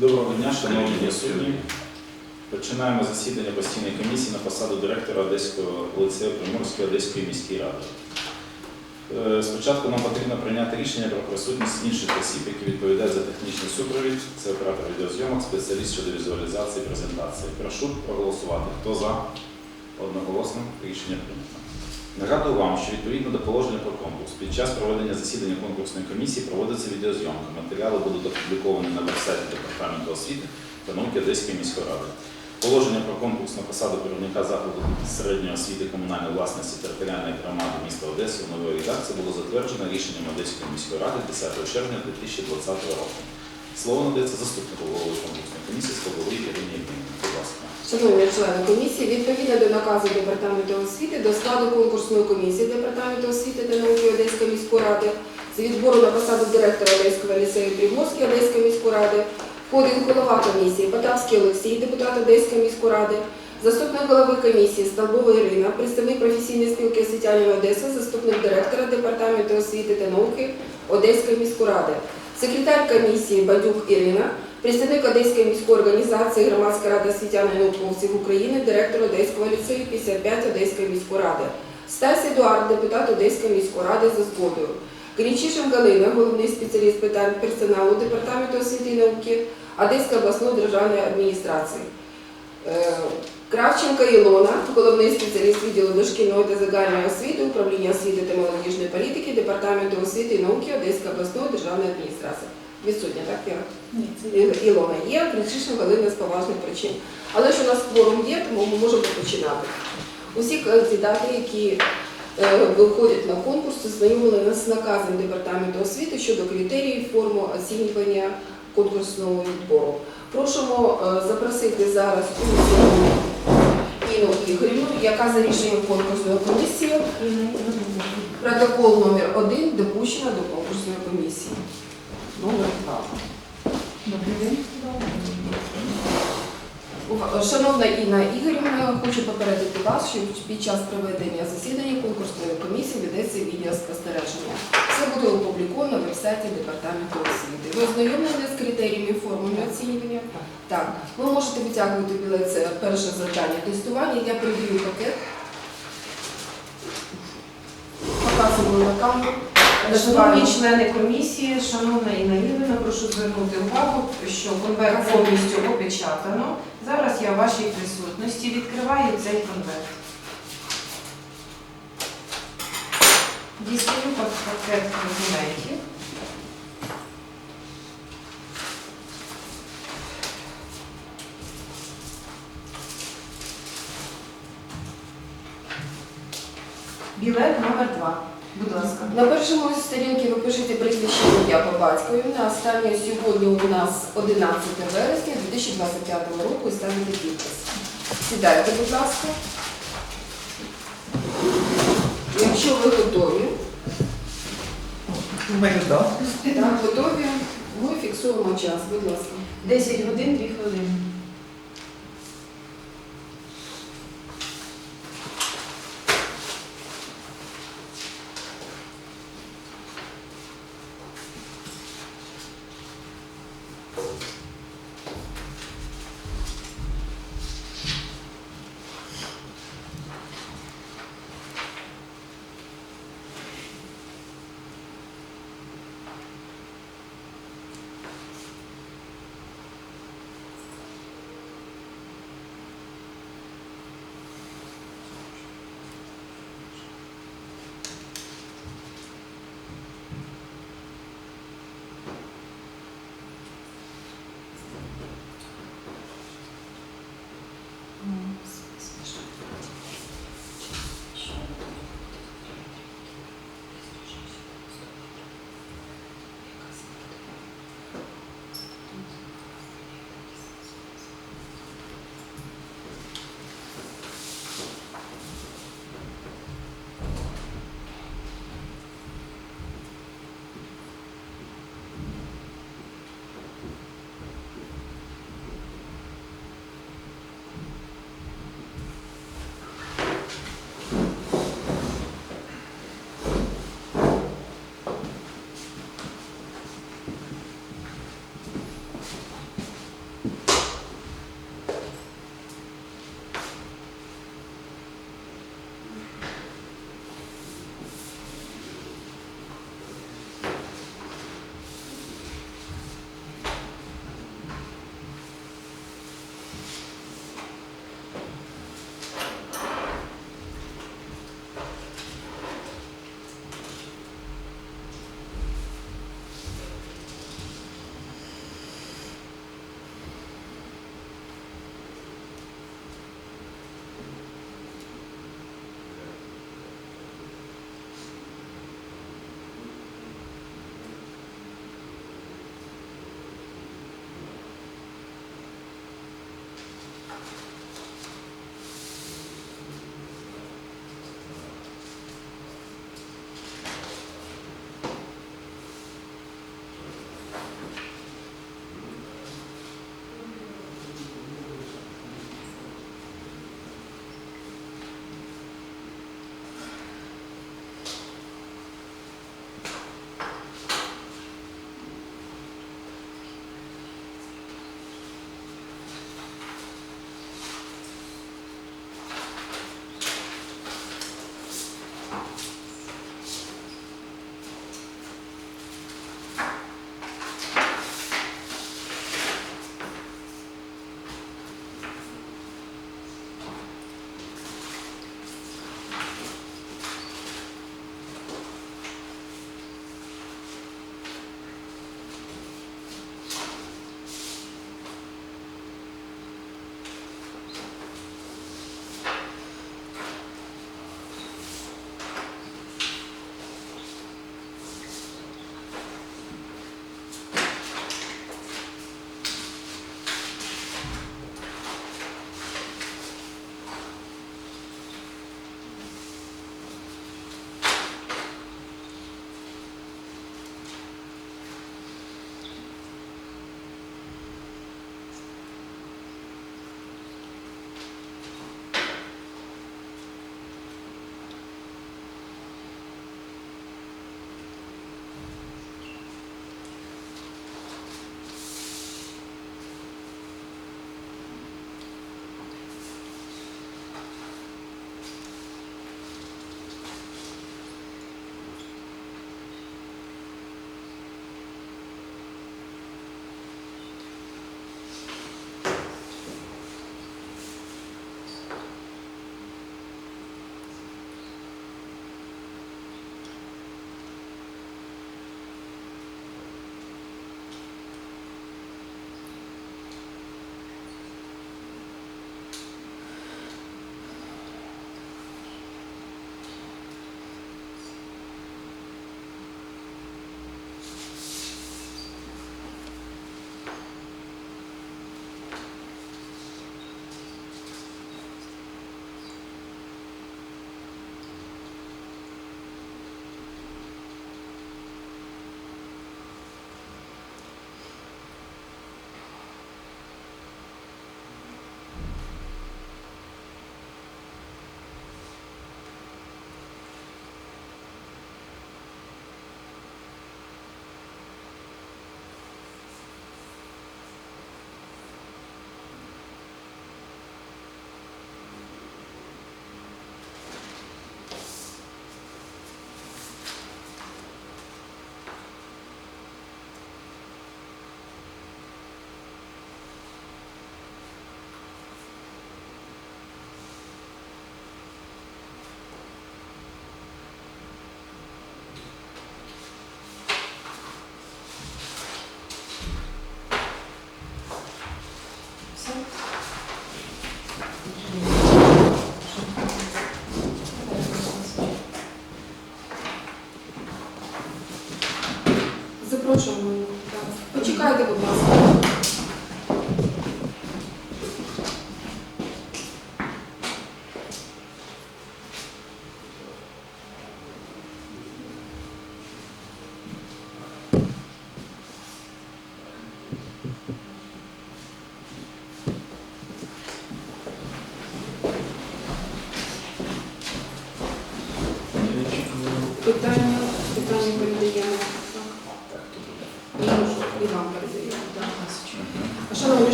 Доброго дня, шановні присутні. Починаємо засідання постійної комісії на посаду директора Одеського ліцею Приморської Одеської міської ради. Е, Спочатку нам потрібно прийняти рішення про присутність інших осіб, які відповідають за технічний супровід. Це оператор відеозйомок, спеціаліст щодо візуалізації презентації. Прошу проголосувати. Хто за? Одноголосно рішення прийнято. Нагадую вам, що відповідно до положення про конкурс, під час проведення засідання конкурсної комісії проводиться відеозйомка. Матеріали будуть опубліковані на веб-сайті Департаменту освіти та науки Одеської міської ради. Положення про конкурс на посаду керівника закладу середньої освіти комунальної власності територіальної громади міста Одеси у новій редакції було затверджено рішенням Одеської міської ради 10 червня 2020 року. Слово надається заступнику голови конкурсної комісії Скобовій Ірині Євгенівні. Будь ласка. Шановні члени комісії, відповідно до наказу Департаменту освіти до складу конкурсної комісії Департаменту освіти та науки Одеської міської ради з відбору на посаду директора Одеського ліцею Приморської Одеської міської ради входить голова комісії Потавський Олексій, депутат Одеської міської ради, заступник голови комісії Столбова Ірина, представник професійної спілки освітянів Одеси, заступник директора Департаменту освіти та науки Одеської міської ради, секретар комісії Бадюк Ірина, Представник Одеської міської організації Громадська рада освітян і науковців України, директор Одеського ліцею 55 Одеської міської ради. Стась Едуард, депутат Одеської міської ради за згодою. Крінчишин Галина, головний спеціаліст питань персоналу Департаменту освіти і науки Одеської обласної державної адміністрації. Кравченко Ілона, головний спеціаліст відділу дошкільної та загальної освіти, управління освіти та молодіжної політики Департаменту освіти і науки Одеської обласної державної адміністрації. Відсутня, так, Віра? Ні, Ілона є, Кричишин Галина з поважних причин. Але ж у нас кворум є, тому ми можемо починати. Усі кандидати, які е, виходять на конкурс, ознайомили нас з наказом Департаменту освіти щодо критеріїв форму оцінювання конкурсного відбору. Просимо е, запросити зараз Інну Інну Ігорівну, яка за рішенням конкурсної комісії протокол номер 1 допущена до конкурсної комісії. Номер 2. Добрий день. Шановна Інна Ігорівна, хочу попередити вас, що під час проведення засідання конкурсної комісії ведеться відеоспостереження. Це буде опубліковано на вебсайті Департаменту освіти. Ви ознайомлені з критеріями і формами оцінювання? Так. Ви можете витягувати білет, це перше завдання тестування. Я придію пакет. Показую на камеру. Шановні члени комісії, шановна Інна Ігорівна, прошу звернути увагу, що конверт повністю опечатано. Зараз я в вашій присутності відкриваю цей конверт. Дістаю пакет документів. Білет номер 2 Будь ласка. На першому сторінці ви пишете прізвище ім'я по батькові. На останнє сьогодні у нас 11 вересня 2025 року і ставите підпис. Сідайте, будь ласка. Якщо ви готові, Ми готові. так, готові, ми фіксуємо час, будь ласка. 10 годин 2 хвилини.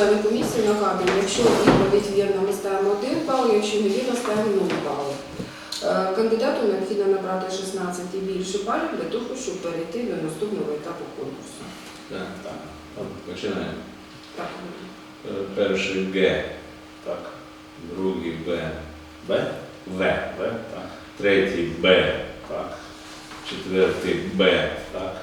Члени комісії, нагадую, якщо відповідь вірна, ми ставимо 1 бал, якщо не вірна, ставимо 0 балів. Е, Кандидату необхідно набрати 16 і більше балів для того, щоб перейти до наступного етапу конкурсу. Так, Так, починаємо. Так, Е, Перший Г, так. другий Б, Б? В, Б, так. третій Б, Так, четвертий Б, так,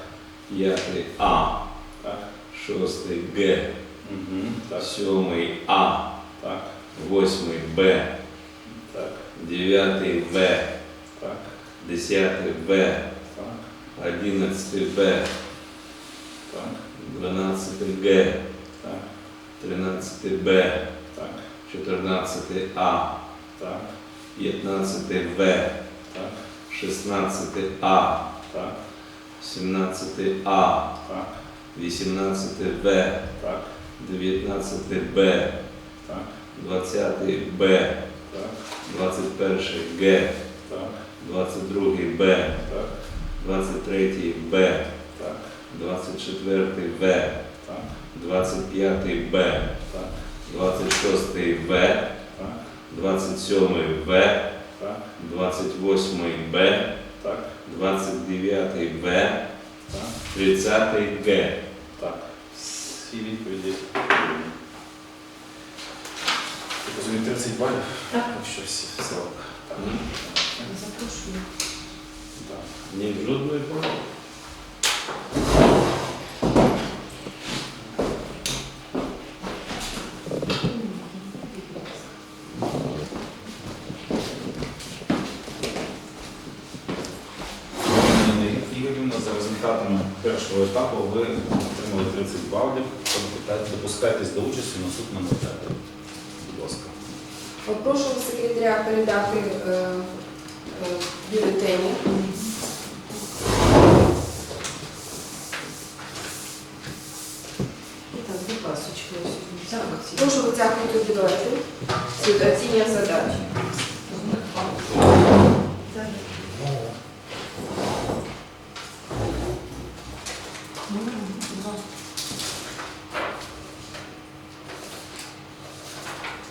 п'ятий А, так. шостий Г, Угу. Сьомий А, так, восьмий Б, так, дев'ятий В, так, десятий В, так, одинадцятий Б, так, дванадцятий Г, так, тринадцятий Б, так, чотирнадцятий А, так, п'ятнадцятий В, так, шістнадцятий А, так, сімнадцятий А, так, вісімнадцятий В, так, дев'ятнадцятий Б, так, двадцятий Б, так, двадцять перший Г, так, двадцять другий Б, так, двадцять третій Б, так, двадцять четвертий В, так, двадцять п'ятий Б, так, двадцять шостий В, так, двадцять сьомий В, так, двадцять восьмий Б, так, двадцять дев'ятий В, так, тридцятий Г. Всі відповіді. вірні. Розумію, 30 балів? Так. Якщо всі все. Так. Запрошую. Так. Ні, жодної. Ігорівна, за результатами першого етапу ви отримали 30 балів. Тобто Допускайтесь до участі в наступному етапі. Будь ласка. Прошу секретаря передати е, е, бюлетені. Прошу витягнути білети з оцінювання задач.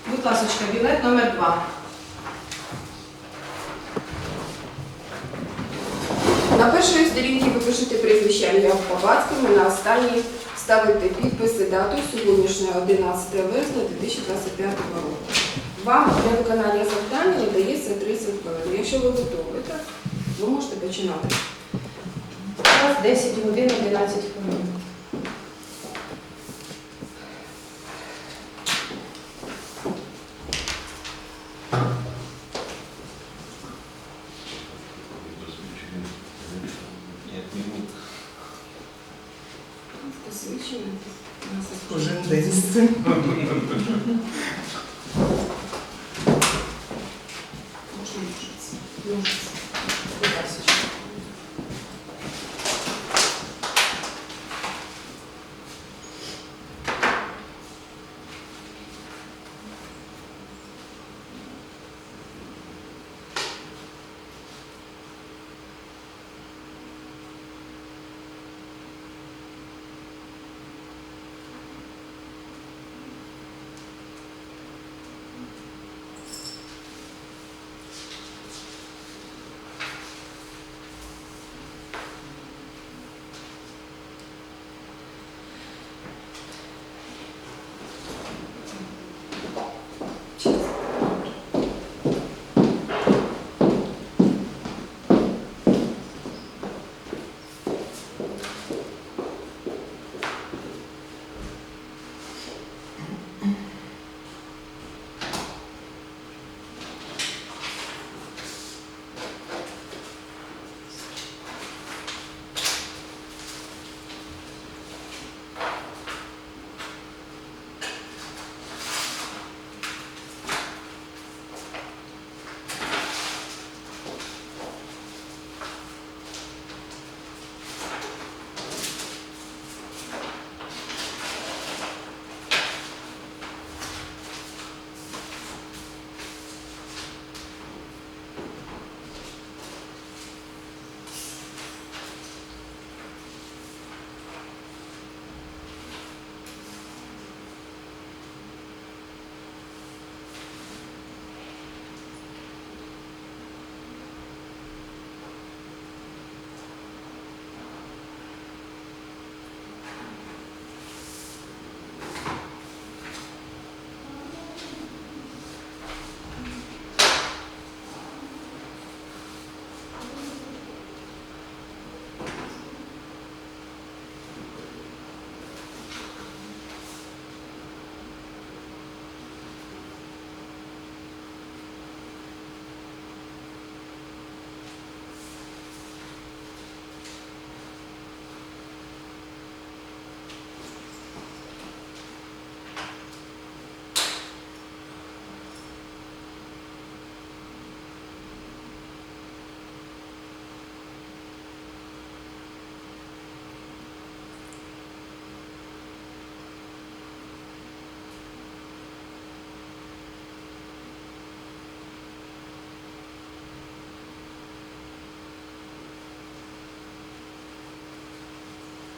Будь ласочка, білет номер два. На першій сторінці ви пишете прізвище ім'я батьківському, на останній ставите підписи дату сьогоднішнього 11 вересня 2025 року. Вам для виконання завдання надається 30 хвилин. Якщо ви готові, так, ви можете починати. Час 10 годин 11 хвилин.